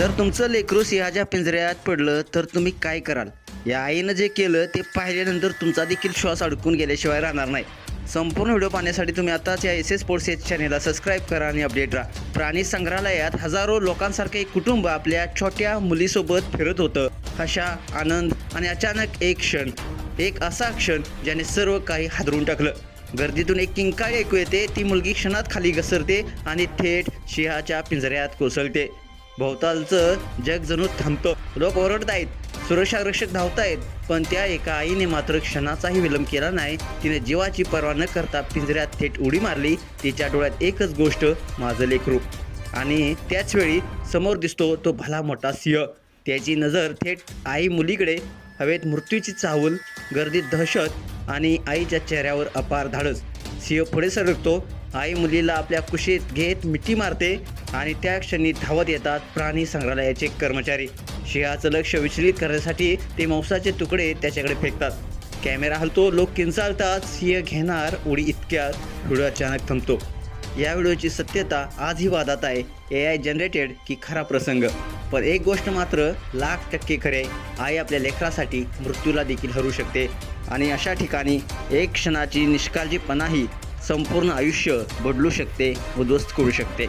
जर तुमचं लेकरू सिंहाच्या पिंजऱ्यात पडलं तर तुम्ही काय कराल? या आईनं जे केलं ते पाहिल्यानंतर तुमचा देखील श्वास अडकून गेल्याशिवाय राहणार नाही. संपूर्ण व्हिडिओ पाहण्यासाठी तुम्ही आताच या एस एस स्पोर्ट्स या चॅनेलला सबस्क्राईब करा आणि अपडेट राहा. प्राणी संग्रहालयात हजारो लोकांसारखे एक कुटुंब आपल्या छोट्या मुलीसोबत फिरत होतं. हशा आनंद आणि अचानक एक क्षण एक असा क्षण ज्याने सर्व काही हादरून टाकलं. गर्दीतून एक किंकाळी ऐकू येते ती मुलगी क्षणात खाली घसरते आणि थेट शिहाच्या पिंजऱ्यात कोसळते. भोवतालचं जग जणू थांबतं. लोक ओरडत आहेत सुरक्षा रक्षक धावतायत पण त्या एका आईने मात्र क्षणाचाही विलंब केला नाही. तिने जीवाची पर्वा न करता पिंजऱ्यात थेट उडी मारली. तिच्या डोळ्यात एकच गोष्ट माझं लेकरू. आणि त्याच वेळी समोर दिसतो तो भला मोठा सिंह. त्याची नजर थेट आई मुलीकडे हवेत मृत्यूची चाहूल गर्दीत दहशत आणि आईच्या चेहऱ्यावर अपार धाडस. सिंह पुढे सरकतो. आई मुलीला आपल्या कुशीत घेत मिठी मारते आणि त्या क्षणी धावत येतात प्राणी संग्रहालयाचे कर्मचारी. सिंहाचं लक्ष विचलित करण्यासाठी ते मांसाचे तुकडे त्याच्याकडे फेकतात. कॅमेरा हलतो लोक किंचाळतात सिंह घेणार उडी इतक्यात. व्हिडिओ अचानक थांबतो. या व्हिडिओची सत्यता आजही वादात आहे. ए आय जनरेटेड की खरा प्रसंग. पण एक गोष्ट मात्र लाख टक्के खरे आई आपल्या लेकरासाठी मृत्यूला देखील हरू शकते. आणि अशा ठिकाणी एक क्षणाची निष्काळजीपणाही संपूर्ण आयुष्य बदलू शकते उद्ध्वस्त करू शकते.